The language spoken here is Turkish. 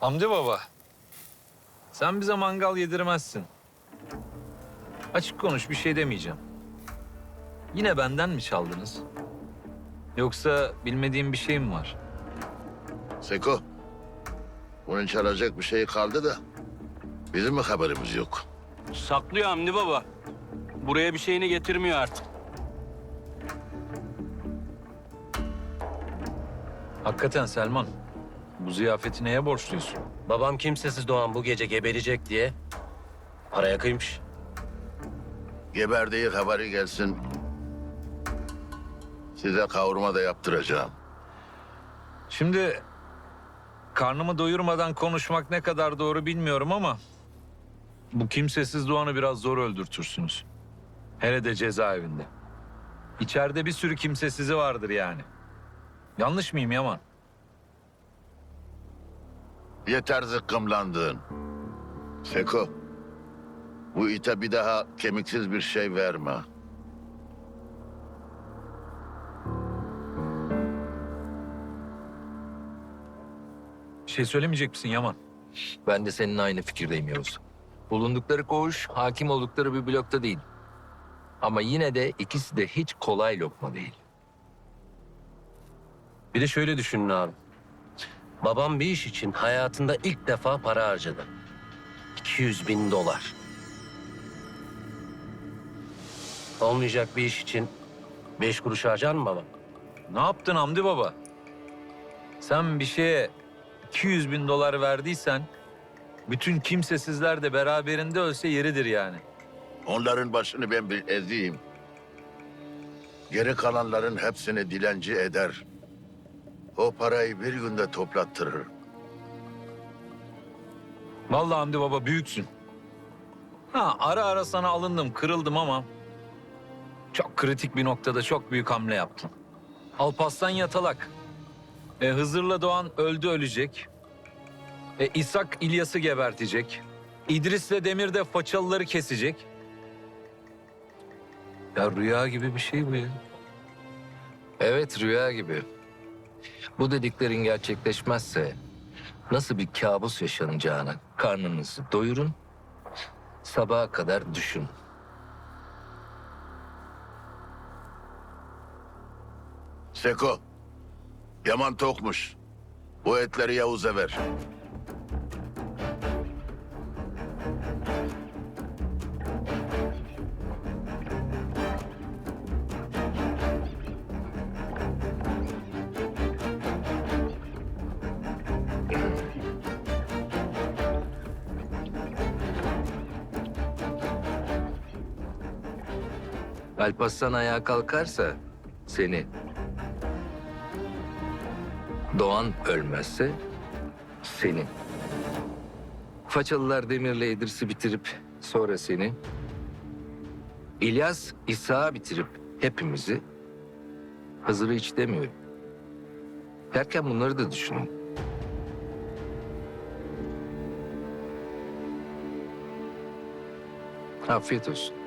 Hamdi baba. Sen bize mangal yedirmezsin. Açık konuş bir şey demeyeceğim. Yine benden mi çaldınız? Yoksa bilmediğim bir şey mi var? Seko. Bunun çalacak bir şey kaldı da bizim mi haberimiz yok? Saklıyor Hamdi baba. Buraya bir şeyini getirmiyor artık. Hakikaten Selman. Bu ziyafeti neye borçluyorsun? Babam kimsesiz doğan bu gece geberecek diye paraya kıymış. Geberdiği haberi gelsin. Size kavurma da yaptıracağım. Şimdi karnımı doyurmadan konuşmak ne kadar doğru bilmiyorum ama bu kimsesiz Doğan'ı biraz zor öldürtürsünüz. Hele de cezaevinde. İçeride bir sürü kimsesizi vardır yani. Yanlış mıyım Yaman? Yeter zıkkımlandığın. Seko. Bu ite bir daha kemiksiz bir şey verme. Bir şey söylemeyecek misin Yaman? Ben de senin aynı fikirdeyim Yavuz. Bulundukları koğuş hakim oldukları bir blokta değil. Ama yine de ikisi de hiç kolay lokma değil. Bir de şöyle düşünün abi. Babam bir iş için hayatında ilk defa para harcadı. 200 bin dolar. Olmayacak bir iş için beş kuruş harcar mı babam? Ne yaptın Hamdi Baba? Sen bir şeye 200 bin dolar verdiysen bütün kimsesizler de beraberinde ölse yeridir yani. Onların başını ben bir ezeyim. Geri kalanların hepsini dilenci eder. O parayı bir günde toplattırır. Vallahi Hamdi Baba büyüksün. Ha ara ara sana alındım, kırıldım ama çok kritik bir noktada çok büyük hamle yaptın. Alpaslan yatalak. E, Hızır'la Doğan öldü ölecek. E, İshak İlyas'ı gebertecek. İdris'le Demir de façalıları kesecek. Ya rüya gibi bir şey bu ya. Evet rüya gibi. Bu dediklerin gerçekleşmezse nasıl bir kabus yaşanacağını karnınızı doyurun. Sabaha kadar düşün. Seko. Yaman tokmuş. Bu etleri Yavuz'a ver. Alparslan ayağa kalkarsa seni. Doğan ölmezse seni. Façalılar Demir'le İdris'i bitirip sonra seni. İlyas İsa'yı bitirip hepimizi. Hızır'ı hiç demiyorum. Derken bunları da düşünün. Afiyet olsun.